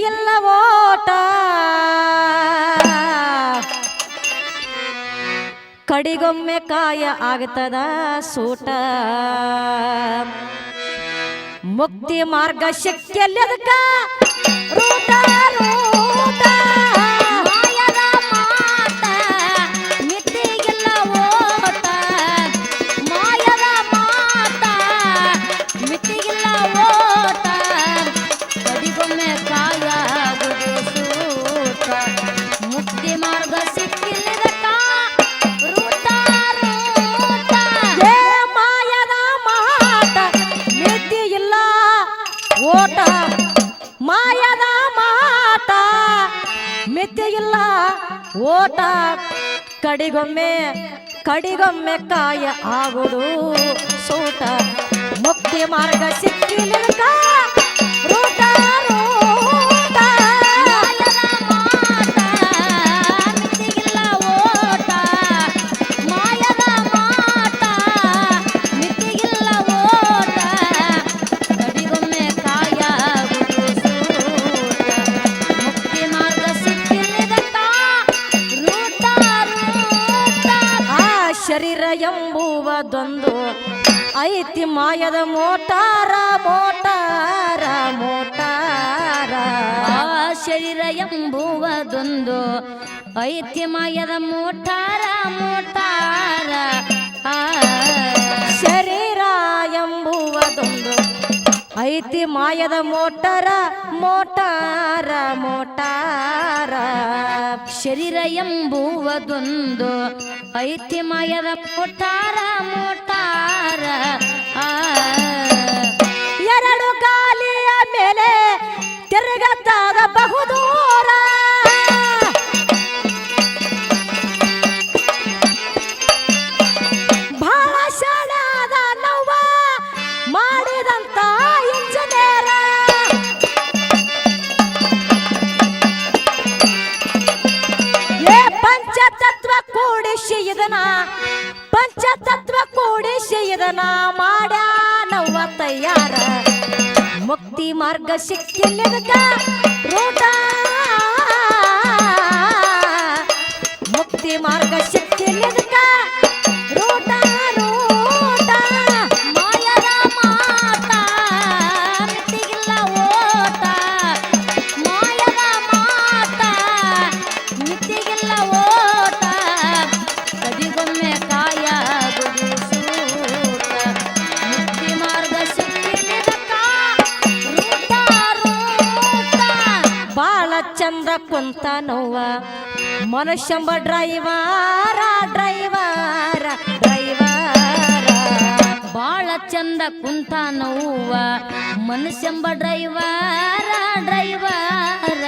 ಮಿತಿಯಿಲ್ಲ ಓಟ. ಕಡಿಗೊಮ್ಮೆ ಕಾಯ ಆಗ್ತದ ಸೂಟ. ಮುಕ್ತಿ ಮಾರ್ಗ ಶಕ್ತಿಯಲ್ಲದಕ್ಕ ರೂಟ ರೂಟ. ಓಟ ಕಡಿಗೊಮ್ಮೆ ಕಡಿಗೊಮ್ಮೆ ಕಾಯ ಆಗುದು ಸೋಟ. ಮುಕ್ತಿ ಮಾರ್ಗ ಸಿಕ್ಕಿಲಿಕ ಐತಿ ಮಾಯದ ಮೋಟಾರ ಮೋಟಾರ ಮೋಟಾರ. ಶರೀರ ಎಂಬುವುದೊಂದು ಐತಿಮಯದ ಮೋಟಾರ ಮೋಟಾರ. ಆ ಶರೀರ ಎಂಬುವುದೊಂದು ಐತಿ ಮಾಯದ ಮೋಟಾರ ಮೋಟಾರ ಮೋಟಾರ. ಶರೀರ ಎಂಬುವುದೊಂದು ಐತಿಮಯದ ಮೋಟಾರ ಮೋಟಾರ. ಕೂಡಿಸಿ ಮಾಡ ಮಾಡ್ಯಾನವ್ವ ತಯಾರ. ಮುಕ್ತಿ ಮಾರ್ಗ ಶಕ್ತಿಯಲ್ಲಿ ರೂಟ ನೋವ. ಮನುಷ್ಯಂಬ ಡ್ರೈವರ ಡ್ರೈವರ ಡ್ರೈವರ. ಬಾಳ ಚಂದ ಕುಂತ ನೋವ. ಮನುಷ್ಯಂಬ ಡ್ರೈವರ ಡ್ರೈವರ.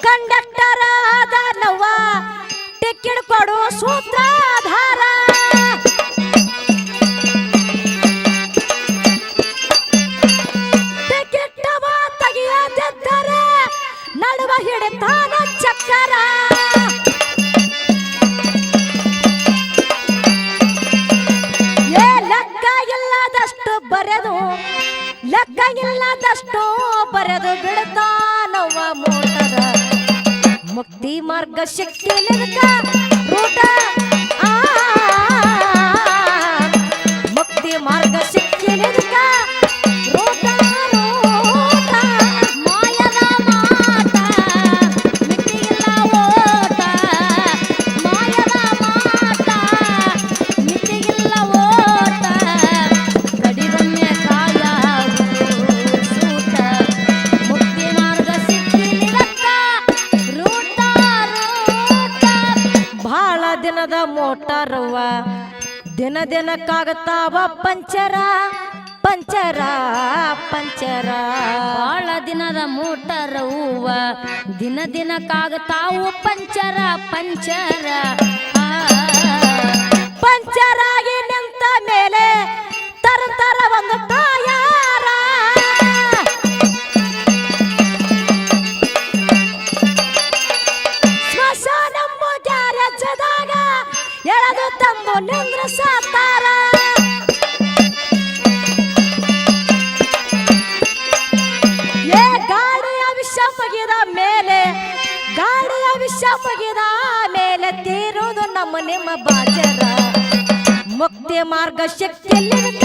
ಕಂಡಕ್ಟರ್ ಆದ ನೋವ. ಟಿಕೆಟ್ ಕೊಡು ಸೂತ್ರಧಾರ ಇಲ್ಲದಷ್ಟು ಬರೆದು ನವ ಮೋಟರ. ಮುಕ್ತಿ ಮಾರ್ಗ ಶಕ್ತಿ ದಿನ ದಿನಕ್ಕಾಗತ್ತಾವ ಪಂಚರ ಪಂಚರ ಪಂಚರ ಬಾಳ ದಿನದ ಮೋಟರ್ ಹೂವ ದಿನ ದಿನಕ್ಕಾಗತ್ತಾವ ಪಂಚರ ಪಂಚರ. ಪಂಚರಾಗಿ ನಿಂತ ಮೇಲೆ ತರ ತರ ಒಂದು ನಮ್ಮ ಬಾಜರ. ಮುಕ್ತಿ ಮಾರ್ಗ ಶಕ್ತಿಯಲ್ಲಿರುತ್ತ?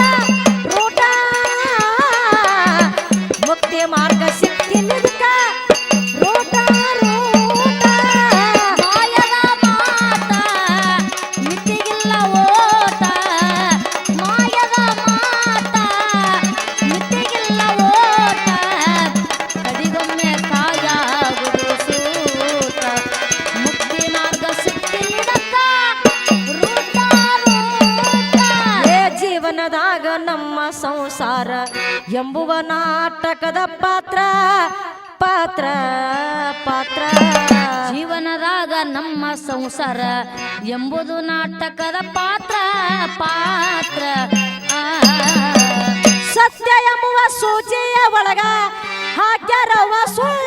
ಎಂಬುವ ನಾಟಕದ ಪಾತ್ರ ಪಾತ್ರ ಪಾತ್ರ. ಜೀವನದಾಗ ನಮ್ಮ ಸಂಸಾರ ಎಂಬುದು ನಾಟಕದ ಪಾತ್ರ ಪಾತ್ರ. ಸತ್ಯ ಎಂಬುವ ಸೂಚಿಯ ಒಳಗ ಹಾಕ್ಯಾರವ ಸುಳ್ಳಿನ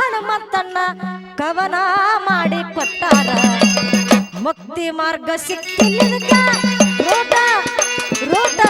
ಹನುಮಂತಣ್ಣ ಕವನ ಮಾಡಿ ಕೊಟ್ಟಾರ. ಮುಕ್ತಿ ಮಾರ್ಗ ಸಿಕ್ಕಿಲ್ಲ ರೋಟ ರೋಟ.